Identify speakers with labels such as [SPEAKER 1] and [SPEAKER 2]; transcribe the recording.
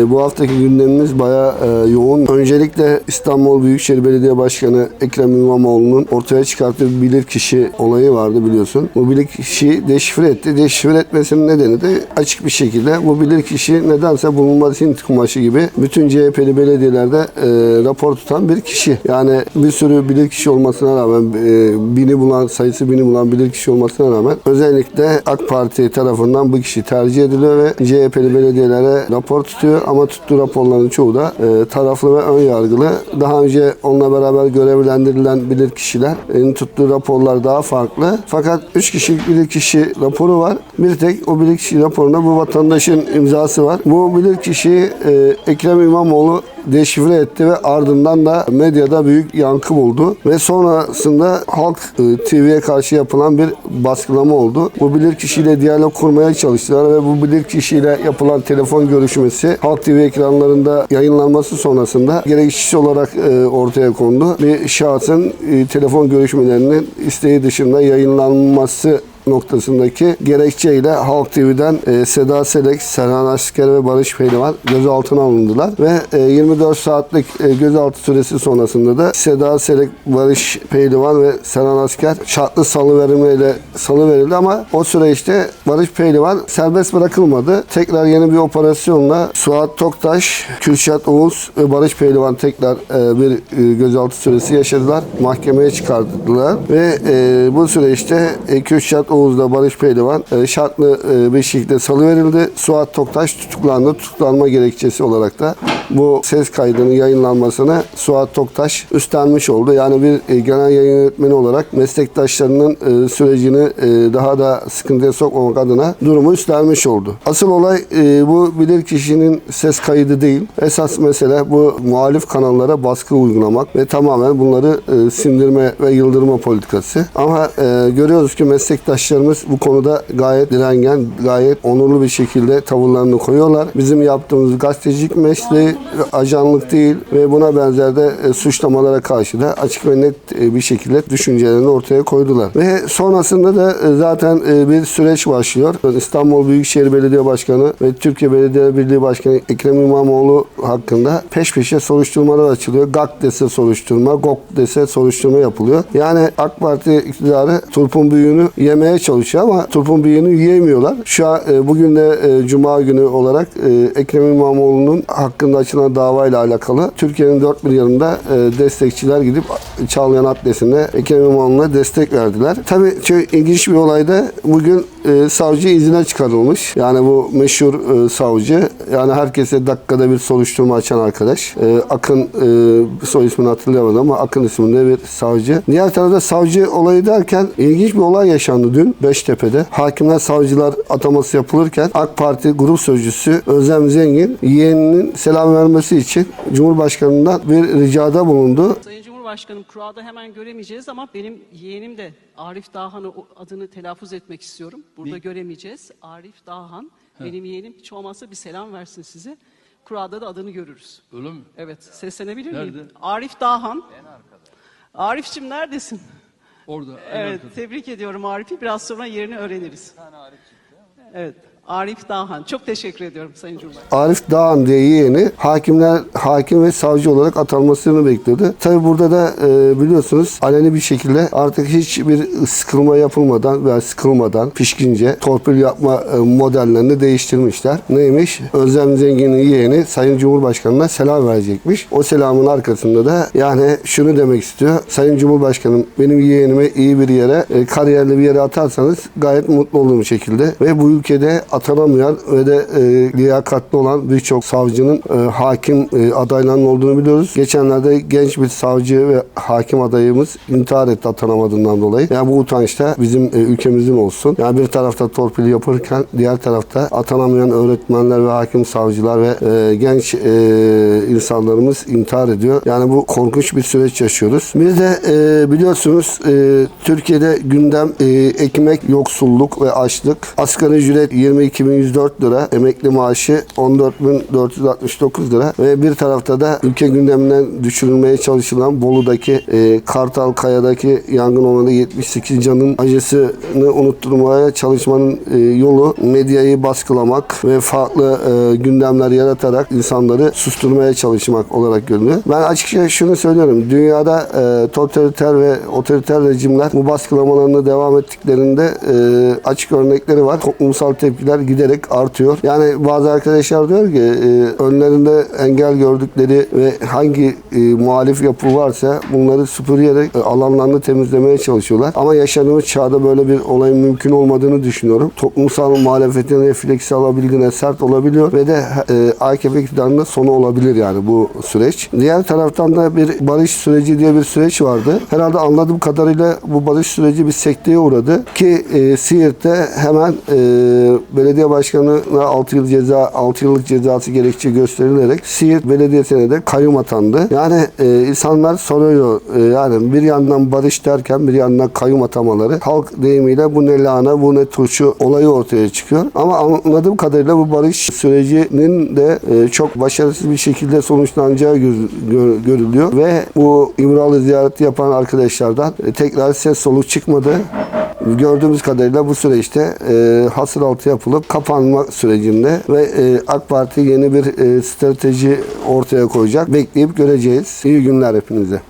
[SPEAKER 1] E, Bu haftaki gündemimiz bayağı e, yoğun. Öncelikle İstanbul Büyükşehir Belediye Başkanı Ekrem İmamoğlu'nun ortaya çıkarttığı bilirkişi olayı vardı biliyorsun. Bu bilirkişiyi deşifre etti. Deşifre etmesinin nedeni de açık bir şekilde bu bilirkişi nedense bulunmaz Hint kumaşı gibi bütün CHP'li belediyelerde e, rapor tutan bir kişi. Yani bir sürü bilirkişi olmasına rağmen e, bini bulan sayısı bini bulan bilirkişi olmasına rağmen özellikle AK Parti tarafından bu kişi tercih ediliyor ve CHP'li belediyelere rapor tutuyor ama tuttuğu raporların çoğu da e, taraflı ve ön yargılı. Daha önce onunla beraber görevlendirilen bilirkişilerin tuttuğu raporlar daha farklı. Fakat 3 kişilik bilirkişi raporu var. Bir tek o bilirkişi raporunda bu vatandaşın imzası var. Bu bilirkişi e, Ekrem İmamoğlu deşifre etti ve ardından da medyada büyük yankı buldu. Ve sonrasında Halk e, TV'ye karşı yapılan bir baskılama oldu. Bu bilirkişiyle diyalog kurmaya çalıştılar ve bu bilirkişiyle yapılan telefon görüşmesi Halk TV ekranlarında yayınlanması sonrasında gereksiz olarak e, ortaya kondu. Bir şahsın e, telefon görüşmelerinin isteği dışında yayınlanması noktasındaki gerekçeyle Halk TV'den e, Seda Selek, Serhan Asker ve Barış Pehlivan gözaltına alındılar ve e, 24 saatlik e, gözaltı süresi sonrasında da Seda Selek, Barış Pehlivan ve Serhan Asker şartlı salıvermeyle salıverildi ama o süreçte Barış Pehlivan serbest bırakılmadı. Tekrar yeni bir operasyonla Suat Toktaş, Kürşat Oğuz ve Barış Pehlivan tekrar e, bir e, gözaltı süresi yaşadılar. Mahkemeye çıkarttılar ve e, bu süreçte e, Kürşat Oğuz'la Barış Pehlivan şartlı e, bir şekilde salıverildi. Suat Toktaş tutuklandı. Tutuklanma gerekçesi olarak da bu ses kaydının yayınlanmasını Suat Toktaş üstlenmiş oldu. Yani bir e, genel yayın yönetmeni olarak meslektaşlarının e, sürecini e, daha da sıkıntıya sokmamak adına durumu üstlenmiş oldu. Asıl olay bu bilirkişinin ses kaydı değil. Esas mesele bu muhalif kanallara baskı uygulamak ve tamamen bunları e, sindirme ve yıldırma politikası. Ama görüyoruz ki meslektaşlarımız bu konuda gayet direngen, gayet onurlu bir şekilde tavırlarını koyuyorlar. Bizim yaptığımız gazetecilik mesleği ajanlık değil ve buna benzer de e, suçlamalara karşı da açık ve net e, bir şekilde düşüncelerini ortaya koydular. Ve sonrasında da e, zaten bir süreç başlıyor. İstanbul Büyükşehir Belediye Başkanı ve Türkiye Belediye Birliği Başkanı Ekrem İmamoğlu hakkında peş peşe soruşturmalar açılıyor. GAK dese soruşturma, GOK dese soruşturma yapılıyor. Yani AK Parti iktidarı turpun büyüğünü yemeye çalışıyor ama turpun büyüğünü yiyemiyorlar. Şu an bugün de Cuma günü olarak Ekrem İmamoğlu'nun hakkında açılan davayla alakalı Türkiye'nin dört bir yanında e, destekçiler gidip Çağlayan Adliyesi'nde Ekrem İmamoğlu'na destek verdiler. Tabii çok ilginç bir olayda bugün e, savcı izine çıkarılmış. Yani bu meşhur e, savcı yani herkese dakikada bir soruşturma açan arkadaş. E, Akın e, soy ismini hatırlayamadım ama Akın isminde bir savcı. Diğer tarafta savcı olayı derken ilginç bir olay yaşandı dün Beştepe'de. Hakimler savcılar ataması yapılırken AK Parti grup sözcüsü Özlem Zengin yeğeninin selam vermesi için Cumhurbaşkanı'ndan bir ricada bulundu.
[SPEAKER 2] Sayın Cumhurbaşkanım kurada hemen göremeyeceğiz ama benim yeğenim de Arif Dağhan'ı adını telaffuz etmek istiyorum. Burada göremeyeceğiz. Arif Dağhan benim yeğenim hiç olmazsa bir selam versin size. Kurada da adını görürüz.
[SPEAKER 3] Öyle mi?
[SPEAKER 2] Evet seslenebilir miyim?
[SPEAKER 3] Nerede?
[SPEAKER 2] Arif Dağhan. Arifçim neredesin?
[SPEAKER 3] Orada. en
[SPEAKER 2] Evet
[SPEAKER 3] arkada.
[SPEAKER 2] tebrik ediyorum Arif'i. Biraz sonra yerini öğreniriz. Evet Arif Dağhan. Çok teşekkür ediyorum Sayın Cumhurbaşkanım.
[SPEAKER 1] Arif Dağan diye yeğeni hakimler hakim ve savcı olarak atanmasını bekliyordu. Tabi burada da e, biliyorsunuz aleni bir şekilde artık hiçbir sıkılma yapılmadan veya sıkılmadan pişkince torpil yapma e, modellerini değiştirmişler. Neymiş? Özlem Zengin'in yeğeni Sayın Cumhurbaşkanı'na selam verecekmiş. O selamın arkasında da yani şunu demek istiyor. Sayın Cumhurbaşkanım benim yeğenimi iyi bir yere, e, kariyerli bir yere atarsanız gayet mutlu olduğum şekilde ve bu ülkede atanamayan ve de e, liyakatli olan birçok savcının e, hakim e, adaylarının olduğunu biliyoruz. Geçenlerde genç bir savcı ve hakim adayımız intihar etti atanamadığından dolayı. Yani bu utanç da bizim e, ülkemizin olsun. Yani bir tarafta torpil yapırken diğer tarafta atanamayan öğretmenler ve hakim savcılar ve e, genç e, insanlarımız intihar ediyor. Yani bu korkunç bir süreç yaşıyoruz. Bir de e, biliyorsunuz e, Türkiye'de gündem e, ekmek, yoksulluk ve açlık. Asgari ücret 20 22.104 lira, emekli maaşı 14.469 lira ve bir tarafta da ülke gündeminden düşürülmeye çalışılan Bolu'daki e, Kartal Kaya'daki yangın olanı 78 canın acısını unutturmaya çalışmanın e, yolu medyayı baskılamak ve farklı e, gündemler yaratarak insanları susturmaya çalışmak olarak görünüyor. Ben açıkça şunu söylüyorum. Dünyada e, totaliter ve otoriter rejimler bu baskılamalarını devam ettiklerinde e, açık örnekleri var. Toplumsal tepkiler giderek artıyor. Yani bazı arkadaşlar diyor ki e, önlerinde engel gördükleri ve hangi e, muhalif yapı varsa bunları süpürüyerek e, alanlarını temizlemeye çalışıyorlar. Ama yaşadığımız çağda böyle bir olayın mümkün olmadığını düşünüyorum. Toplumsal muhalefetin refleksi alabildiğine sert olabiliyor ve de e, AKP iktidarında sonu olabilir yani bu süreç. Diğer taraftan da bir barış süreci diye bir süreç vardı. Herhalde anladığım kadarıyla bu barış süreci bir sekteye uğradı ki e, Siirt'te hemen e, belediye başkanına 6 yıl ceza 6 yıllık cezası gerekçe gösterilerek Siirt Belediyesi'ne de kayyum atandı. Yani e, insanlar soruyor e, yani bir yandan barış derken bir yandan kayyum atamaları halk deyimiyle bu ne lahana bu ne turşu olayı ortaya çıkıyor. Ama anladığım kadarıyla bu barış sürecinin de e, çok başarısız bir şekilde sonuçlanacağı göz- gör- görülüyor ve bu İmralı ziyareti yapan arkadaşlardan e, tekrar ses soluk çıkmadı. Gördüğümüz kadarıyla bu süreçte e, hasır altı yapılıp kapanma sürecinde ve e, AK Parti yeni bir e, strateji ortaya koyacak. Bekleyip göreceğiz. İyi günler hepinize.